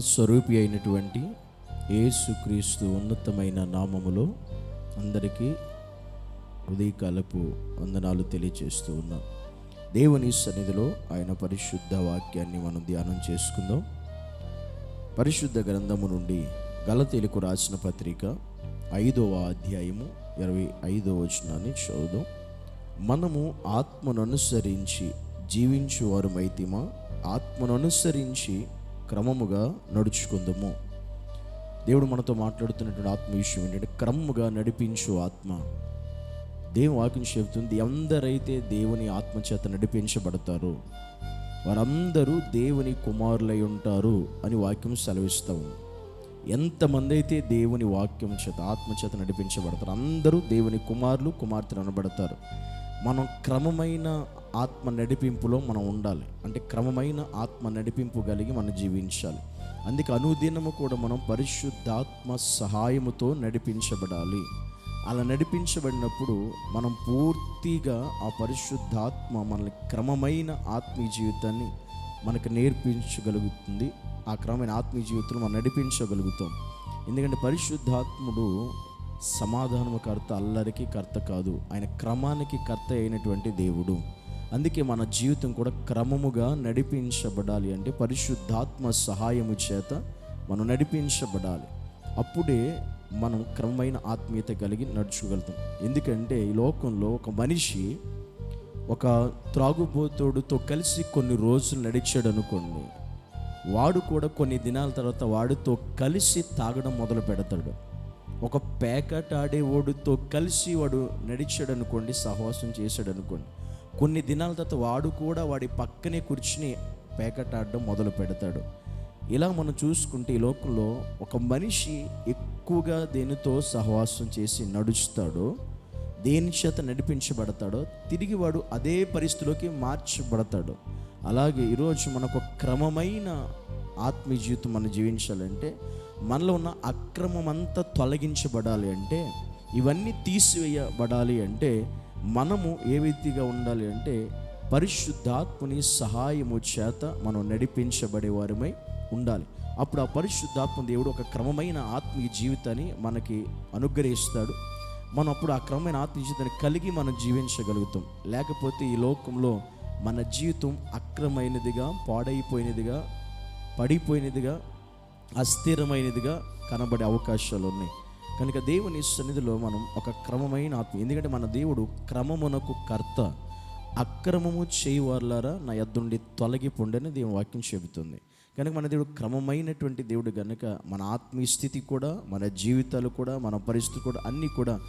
స్వరూపి అయినటువంటి యేసుక్రీస్తు ఉన్నతమైన నామములో అందరికీ ఉదయకాలపు వందనాలు తెలియజేస్తూ ఉన్నాం. దేవుని సన్నిధిలో ఆయన పరిశుద్ధ వాక్యాన్ని మనం ధ్యానం చేసుకుందాం. పరిశుద్ధ గ్రంథము నుండి గలతెలుకు రాసిన పత్రిక ఐదవ అధ్యాయము ఇరవై ఐదవ వచనాన్ని చదువుదాం. మనము ఆత్మను అనుసరించి జీవించు మైతిమా? ఆత్మను అనుసరించి క్రమముగా నడుచుకుందాము. దేవుడు మనతో మాట్లాడుతున్నటువంటి ఆత్మ విషయం ఏంటంటే క్రమముగా నడిపించు ఆత్మ. దేవుని వాక్యం చెబుతుంది ఎందరైతే దేవుని ఆత్మ చేత నడిపించబడతారో. వారందరూ దేవుని కుమారులై ఉంటారు అని వాక్యం సెలవిస్తాము ఎంతమంది అయితే దేవుని వాక్యం చేత ఆత్మ చేత నడిపించబడతారు అందరూ దేవుని కుమారులు కుమార్తెలు అనబడతారు. మనం క్రమమైన ఆత్మ నడిపింపులో మనం ఉండాలి. అంటే క్రమమైన ఆత్మ నడిపింపు కలిగి మనం జీవించాలి. అందుకే అనుదినము కూడా మనం పరిశుద్ధాత్మ సహాయముతో నడిపించబడాలి. అలా నడిపించబడినప్పుడు మనం పూర్తిగా ఆ పరిశుద్ధాత్మ మనల్ని క్రమమైన ఆత్మీయ జీవితాన్ని మనకు నేర్పించగలుగుతుంది. ఆ క్రమమైన ఆత్మీయ జీవితంలో మనం నడిపించగలుగుతాం. ఎందుకంటే పరిశుద్ధాత్ముడు సమాధానము కర్త అల్లరికి కర్త కాదు. ఆయన క్రమానికి కర్త అయినటువంటి దేవుడు. అందుకే మన జీవితం కూడా క్రమముగా నడిపించబడాలి అంటే పరిశుద్ధాత్మ సహాయము చేత మనం నడిపించబడాలి. అప్పుడే మనం క్రమమైన ఆత్మీయత కలిగి నడుచుకోగలుగుతాం ఎందుకంటే ఈ లోకంలో ఒక మనిషి ఒక త్రాగుబోతుడితో కలిసి కొన్ని రోజులు నడిచాడు అనుకోండి వాడు కూడా కొన్ని దినాల తర్వాత వాడితో కలిసి తాగడం మొదలు పెడతాడు. ఒక పేకట ఆడేవాడితో కలిసి వాడు నడిచాడు అనుకోండి సహవాసం చేశాడు అనుకోండి కొన్ని దినాల తర్వాత వాడు కూడా వాడి పక్కనే కూర్చుని పేకటాడడం మొదలు పెడతాడు. ఇలా మనం చూసుకుంటే ఈ లోకంలో ఒక మనిషి ఎక్కువగా దేనితో సహవాసం చేసి నడుస్తాడో దేని చేత నడిపించబడతాడో తిరిగి వాడు అదే పరిస్థితిలోకి మార్చబడతాడు. అలాగే ఈరోజు మనకు క్రమమైన ఆత్మీయ జీవితం మనం జీవించాలంటే మనలో ఉన్న అక్రమం అంతా తొలగించబడాలి అంటే ఇవన్నీ తీసివేయబడాలి అంటే మనము ఏ వ్యక్తిగా ఉండాలి అంటే పరిశుద్ధాత్మని సహాయము చేత మనం నడిపించబడే వారమై ఉండాలి. అప్పుడు ఆ పరిశుద్ధాత్మ దేవుడు ఒక క్రమమైన ఆత్మీయ జీవితాన్ని మనకి అనుగ్రహిస్తాడు. మనం అప్పుడు ఆ క్రమమైన ఆత్మీయ జీవితాన్ని కలిగి మనం జీవించగలుగుతాం. లేకపోతే ఈ లోకంలో మన జీవితం అక్రమైనదిగా పాడైపోయినదిగా పడిపోయినదిగా అస్థిరమైనదిగా కనబడే అవకాశాలు ఉన్నాయి. కనుక దేవుని సన్నిధిలో మనం ఒక క్రమమైన ఆత్మ ఎందుకంటే మన దేవుడు క్రమమునకు కర్త. అక్రమము చేయవారులారా నా ఎద్దుండి తొలగిపోండని దేవుని వాక్యం చెబుతుంది. కనుక మన దేవుడు క్రమమైనటువంటి దేవుడు కనుక మన ఆత్మీయ స్థితి కూడా మన జీవితాలు కూడా మన పరిస్థితి కూడా అన్నీ కూడా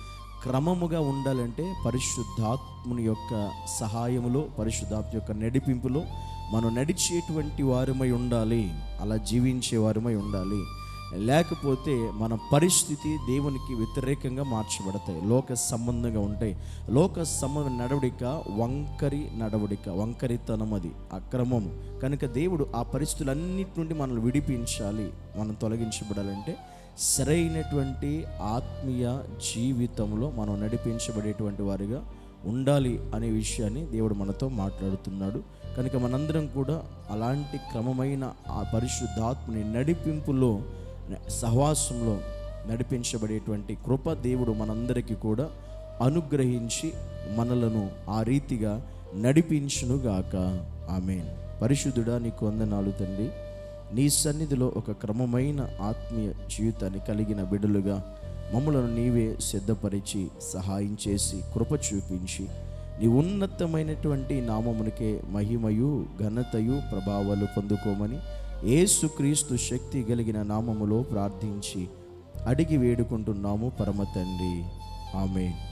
క్రమముగా ఉండాలంటే పరిశుద్ధాత్ముని యొక్క సహాయములో పరిశుద్ధాత్మ యొక్క నడిపింపులో మనం నడిచేటువంటి వారమై ఉండాలి. అలా జీవించే వారమై ఉండాలి. లేకపోతే మన పరిస్థితి దేవునికి వ్యతిరేకంగా మార్చబడతాయి. లోక సంబంధంగా ఉంటాయి. లోక సంబంధ నడవడిక వంకరి నడవడిక వంకరితనం అది అక్రమం. కనుక దేవుడు ఆ పరిస్థితులన్నిటి నుండి మనల్ని విడిపించాలి మనం తొలగించబడాలంటే సరైనటువంటి ఆత్మీయ జీవితంలో మనం నడిపించబడేటువంటి వారిగా ఉండాలి అనే విషయాన్ని దేవుడు మనతో మాట్లాడుతున్నాడు. కనుక మనందరం కూడా అలాంటి క్రమమైన ఆ పరిశుద్ధాత్మని నడిపింపులో సహవాసంలో నడిపించబడేటువంటి కృప దేవుడు మనందరికీ కూడా అనుగ్రహించి మనలను ఆ రీతిగా నడిపించునుగాక. ఆమె పరిశుద్ధుడా నీకు వందనాలు తండ్రి. నీ సన్నిధిలో ఒక క్రమమైన ఆత్మీయ జీవితాన్ని కలిగిన బిడ్డలుగా మమ్మలను నీవే సిద్ధపరిచి సహాయం చేసి కృప చూపించి నీ ఉన్నతమైనటువంటి నామమునికే మహిమయు ఘనతయు ప్రభావాలు పొందుకోమని ఏసుక్రీస్తు శక్తి కలిగిన నామములో ప్రార్థించి అడిగి వేడుకుంటున్నాము పరమ తండ్రి. ఆమె